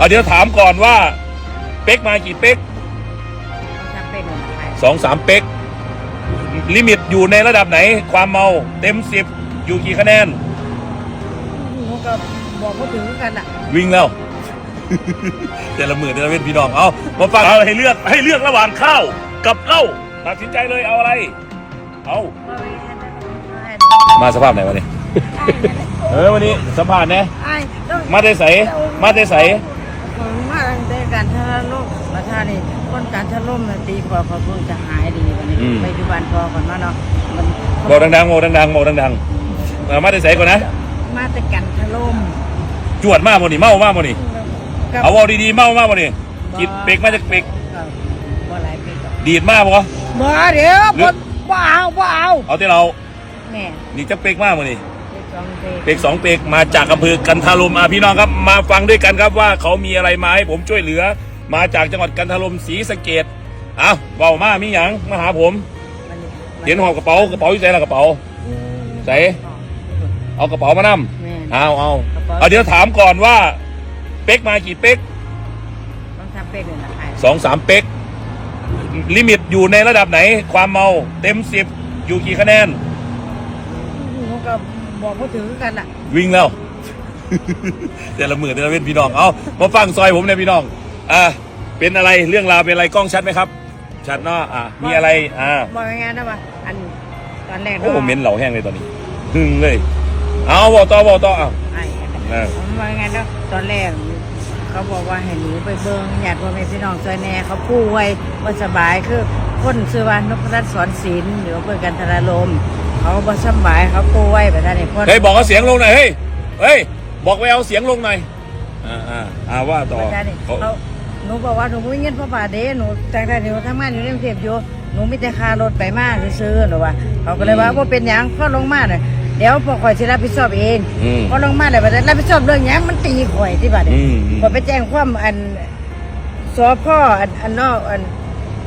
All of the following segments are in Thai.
เอาเดี๋ยวถามก่อนว่า เป๊กมากี่เป๊กทำเป็นอะไรสองสามเป๊กลิมิตอยู่ในระดับไหน ความเมาเต็มสิบอยู่กี่คะแนน หนูก็บอกว่าถึงกันอะวิ่งแล้ว แต่ละมือแต่ละเว้นพี่น้องเอามาฟังเอาให้เลือกให้เลือกระหว่างข้าวกับเหล้าตัดสินใจเลยเอาอะไร เอามาสภาพไหนวะนี่เออวันนี้สัมภาษณ์นะไอ้ต้องมาได้ใสมาได้ใสผมมาตั้งแต่ การทะเลาะประธานนี่คนการทะล่มน่ะดีกว่าเขาเพิ่งจะหายดีวันนี้ไปดูบ้านพอก่อนมาเนาะมันบอกดังๆบอกดังๆบอกดังๆเออมาได้ใสก่อนนะ มาแต่กันทะล่มจวดมากบ่นี่เมามากบ่นี่เอาเอาดีๆเมามากบ่นี่กินเป๊กมาจากเป๊กบ่หลายปีก่อนดีดมากบ่บ่เดี๋ยวบ่บ่เอาบ่เอาเอาที่เราแม่นี่จะเป๊กมากบ่นี่สองเพลงเป๊กสองเป๊กมาจากอำเภอกันทารมอะพี่น้องครับมาฟังด้วยกันครับว่าเขามีอะไรมาให้ผมช่วยเหลือ มาจากจังหวัดกันทารมศรีสะเกดอะเบามามีหยังมาหาผมมันเห็นหอบกระเป๋ากระเป๋าอยู่ไหนล่ะกระเป๋าใส่เอากระเป๋ามานำแม่เอาเอากระเป๋าเอาเดี๋ยวถามก่อนว่า เป๊กมากี่เป๊กต้องทำเป็นเลยนะไอ้สองสามเป๊กลิมิตอยู่ในระดับไหน ความเมาเต็มสิบอยู่กี่คะแนนหนูก็ บอกว่าถึงกันอะ วิ่งแล้ว แต่ละมือแต่ละเว้นพี่น้อง เอามาฟังซอยผมเนี่ยพี่น้อง อ่า เป็นอะไรเรื่องราวเป็นอะไรกล้องชัดไหมครับ ชัดเนาะ อ่า มีอะไร อ่าบอกยังไงนะว่าอันตอนแรกโอ้ผมเหม็นเหล่าแห้งเลยตอนนี้ หึงเลย เอาบอกต่อบอกต่อเอาไอ้เออผมบอกยังไงนะตอนแรกเขาบอกว่าให้หนูไปเบิ้งญาติพ่อแม่พี่น้องซอยแหน่เขาผู้ไว้ว่าสบายคือคนซื้อว่านพรัตน์สอนศิลป์หรือว่าเพื่อกันทรลม เขาบ่สำบายเขาป่วยแบบนั้นนี่คนเฮ้ยบอกเอาเสียงลงหน่อยเฮ้ยเฮ้ยบอกไปเอาเสียงลงหน่อยอ่าอ่าอ่าว่าต่อแบบนั้นนี่เขาเขาหนูบอกว่าหนูไม่มีเงินพ่อบาทเด้หนูแต่แต่หนูทำงานอยู่ในกรุงเทพอยู่หนูมีแต่ค่ารถไปมากซื้อๆหนูว่าเขาก็เลยว่าว่าเป็นหยังพ่อลงมาเนี่ยเดี๋ยวพอคอยสิรับผิดชอบเองอืมพอลงมาเลยว่ารับผิดชอบเรื่องหยังมันตีข่อยที่บัดนี้อืมอืมพอไปแจ้งความอันสพ่ออันอันนอกอัน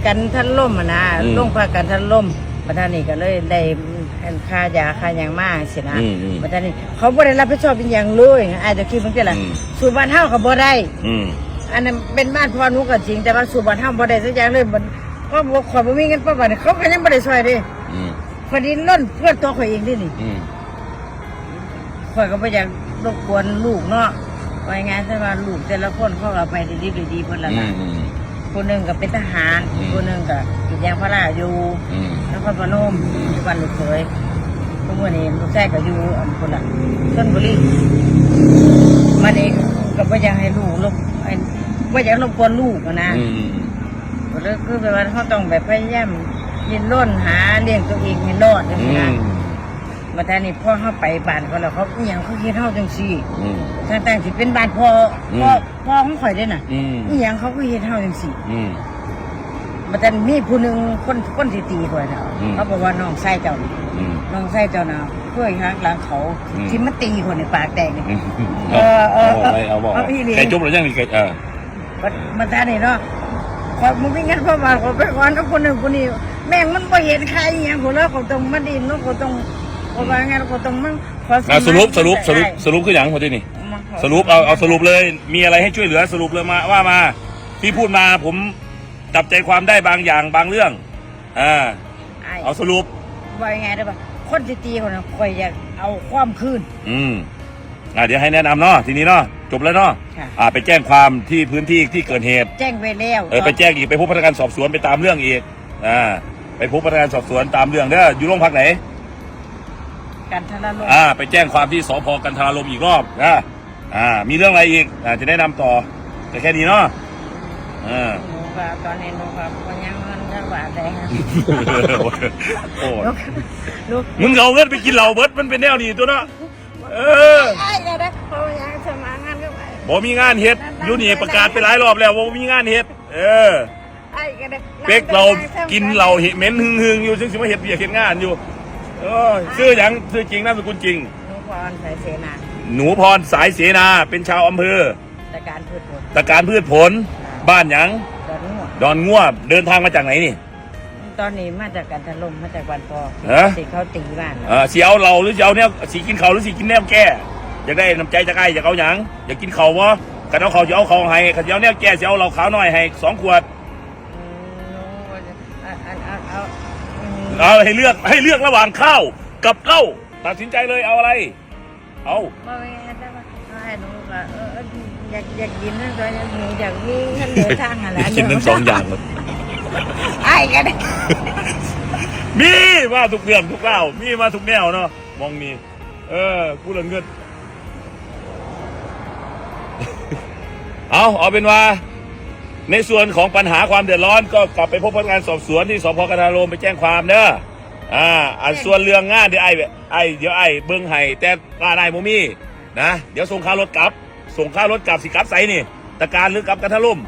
กันทันล่มอะนะอืม ลงพากันทันล่มประธานนี่ก็เลยได้ อันค่ายาค่าหยังมากสินะอืมอืมประธานนี่เขาบ่ได้รับผิดชอบเป็นอย่างเลยอาจจะคิดเพิ่งแต่ละอืม สู่บ้านเฮาก็บ่ได้ อืม อันนั้นเป็นบ้านพ่อหนูก็จริงแต่ว่าสู่บ้านเฮาบ่ได้สักอย่างเลยมันก็บ่ขอยบ่มีเงินป้าบ้านเขาก็ยังบ่ได้ช่วยเด้อืม พอดีล้นเพื่อนตัวข่อยเองนี่นี่อืม ข่อยก็บ่อยากรบกวนลูกเนาะว่าไงซะว่าลูกแต่ละคนเขาก็ไปดีๆดีๆเพิ่นละอืล่ะมอืม คนหนึ่งก็เป็นทหารอืม คนหนึ่งก็กินยางพาราอยู่อืมนครพนมที่บ้านลูกเขยทุกวันนี้ลูกชายก็อยู่อันคนละชนบุรีมันเองก็ไม่อยากให้ลูกลบไอ้ไม่อยากรบกวนลูกอะนะ อืมก็เลยคือแบบว่าเขาต้องแบบพยายามยินร่นหาเลี้ยงตัวเองให้รอดอย่างอืนี้นะ มมาแต่นี่พ่อเขาไปบ้านเขาแล้วเขาอหย่างเขาคิดเขาจังซี่อืมทั้งๆที่เป็นบ้านพ่อพ่ออืมพ่อของข่อยด้วยน่ะอืม อหย่างเขาก็เฮ็ดเขาจังซี่อืม มาแต่มีผู้หนึ่งคนคนที่ตีข่อยน่ะอืม เขาบอกว่าน้องไส้เจ้านี่อืม น้องไส้เจ้าน่ะเพื่อหักหลังเขาอืม ที่มันตีคนในปากแตกนี่อืมเออเออเอาอะไรเอาบอกเอาพี่เลี้ยง ไก่จุ๊บหรือยังนี่ไก่เออมันมันท่านี่เนาะขอยมึงไม่งั้นพ่อมาขอไปก่อนกับคนหนึ่งคนนี้แม่งมันบ่เห็นใครอหย่างคนแล้วเขาต้องมาดินแล้วเขาต้อง เขาว่าไงเขาต้องมั่งขออะสรุปสรุปสรุปได้สรุปคืออย่างพอดีนี่ มาขอสรุปเอาเอาสรุปเลยมีอะไรให้ช่วยเหลือสรุปเลยมาว่ามาที่พูดมาผมจับใจความได้บางอย่างบางเรื่องอ่าไอ้เอาสรุป ว่ายังไงได้ปะคนที่ตีคนนั้นคอยอยากเอาความคืน อืมอ่าเดี๋ยวให้แนะนำเนาะทีนี้เนาะจบแล้วเนาะค่ะ อ่าไปแจ้งความที่พื้นที่ที่เกิดเหตุแจ้งไปแล้วเออไปแจ้งอีกไปพบพนักงานสอบสวนไปตามเรื่องอีกอ่าไปพบพนักงานสอบสวนตามเรื่องเด้ออยู่โรงพักไหน การทะเลาะอ่า ไปแจ้งความที่สพกันทราลมอีกรอบนะอ่า มีเรื่องอะไรอีกอ่าจะแนะนำต่อแต่แค่นี้เนาะอ่า หนูก็ตอนนี้หนูก็บ่ยังเงินจักบาทเลยค่ะโอ้ลูกลูกมึงเอาเงินไปกินเหล้าเบิดมันเป็นแนวนี้ตัวเนาะเออไอ้ก็ได้เพราะว่ายังสมัครงานก็ไปบ่มีงานเฮ็ดอยู่นี่ประกาศไปหลายรอบแล้วว่าบ่มีงานเฮ็ดเออ ไอ้ก็ได้เป็กเรากินเหล้าเห็ดเหม็นหึงๆอยู่ซึ่งสิมาเฮ็ดเบียกเฮ็ดงานอยู่ เออชื่อหยังชื่อจริงนามสกุลจริงหนูพรสายเสนาหนูพรสายเสนาเป็นชาวอำเภอแต่การพืชผลตะการพืชผล บ้านหยังตอนนี้หมดดอนง่วบเดินทางมาจากไหนนี่ ตอนนี้มาจากการถล่มมาจากวันพอฮะ สิเขาตีบ้านเออสีเอาเราหรือสิเอาเนี่ยสีกินเขาวหรือสีกินแนวแก้อยากได้น้ำใจจากไอ้อยากเอาหยังอยากกินเขาวะกันเอาเขาจะเอาเขาให้กันเอาเนี่ยแก่จะเอาเราขาวหน่อยให้สองขวด เอาให้เลือกให้เลือกระหว่างข้าวกับเหล้าตัดสินใจเลยเอาอะไร เอาบ่แม่นแต่ว่าเอาให้หนูก็เออเอออยากอยากกินนั่นก็อยากมีอยากมีท่านเหลือทางอะไรกินทั้งสองอย่างเลยไอ้กันมีมาทุกเรื่องทุกเล่าวมีมาทุกแนวเนาะมองนี่เออกูเหลือเงินเอาเอาเป็นว่า ในส่วนของปัญหาความเดือดร้อนก็กลับไปพบพนักงานสอบสวนที่สพกระทารมไปแจ้งความเด้ออ่าอันส่วนเรื่องงานเดี๋ยวไอ้ไอ้เดี๋ยวไอ้เบิ้งให้แต่กล้าได้โมมี่นะเดี๋ยวส่งค่ารถกลับ ส่งค่ารถกลับสิกลับไสนี่ตะการหรือกลับกระทารม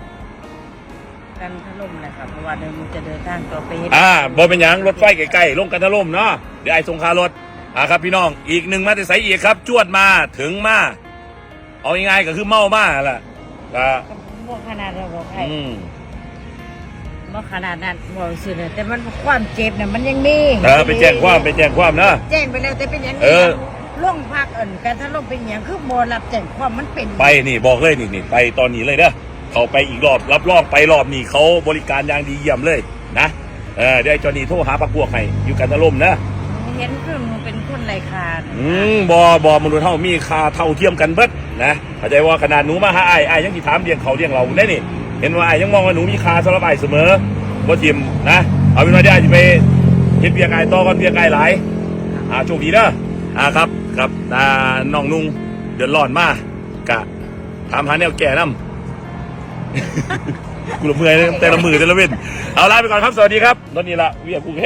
กันถล่มแหละครับเพราะว่าเดี๋ยวหนูจะเดินทางต่อไปเฮ็ดอ่าบอเป็นหยังรถไฟใกล้ๆลงกันทะล่มเนาะเดี๋ยวไอ้ส่งคารถอ่าครับพี่น้องอีกหนึ่งมาแต่ใสอีกครับ จวดมาถึงมาเอาง่ายๆก็คือเมามาแหละก็ บ่ขนาดเราบอกไอ้อืมบ่ขนาดนั้นบอกสิเลยแต่มันความเจ็บเนี่ยมันยังมีเออไปแจ้งความไปแจ้งความนะ แจ้งไปแล้วแต่เป็นอย่างเอนี้อ ล่วงพักเอิ่นการถล่มเป็นอย่างคือบ่รับแจ้งความมันเป็นไปนี่บอกเลยนี่นี่ไปตอนนี้เลยเด้อเขาไปอีกรอบรับรองไปรอบนี้เขาบริการอย่างดีเยี่ยมเลยนะเออเดี๋ยวไอ้จอนี่โทรหาปักพวกให้อยู่กันทะล่มนะ เห็นคือหนูเป็นคนไรคาน่ะอืมบอบอมนุษย์เท่ามีค่าเท่าเทียมกันเบิดนะเข้าใจว่าขนาดหนูมาหาไอ้ไอ้ายยังที่ถามเลี้ยงเขาเลี้ยงเราได้นี่ เห็นว่าไอ้ายยังมองว่าหนูมีค่าสำหรับไอ้ายเสมอบ่ทิมนะเอาเป็นว่าได้จะไปเฮ็ดเบียร์กายต่อกันเบียร์กายหลายอ่าโชคดีเด้ออ่าครับครับอ่าน้องนุ่งเดือดร้อนมากกะถามหาแนวแก่น้ำกูละเมื่อยแต่ละมือแต่ละเว้นเอาลาไปก่อนครับสวัสดีครับตอนนี้ละเวียกูแห้ง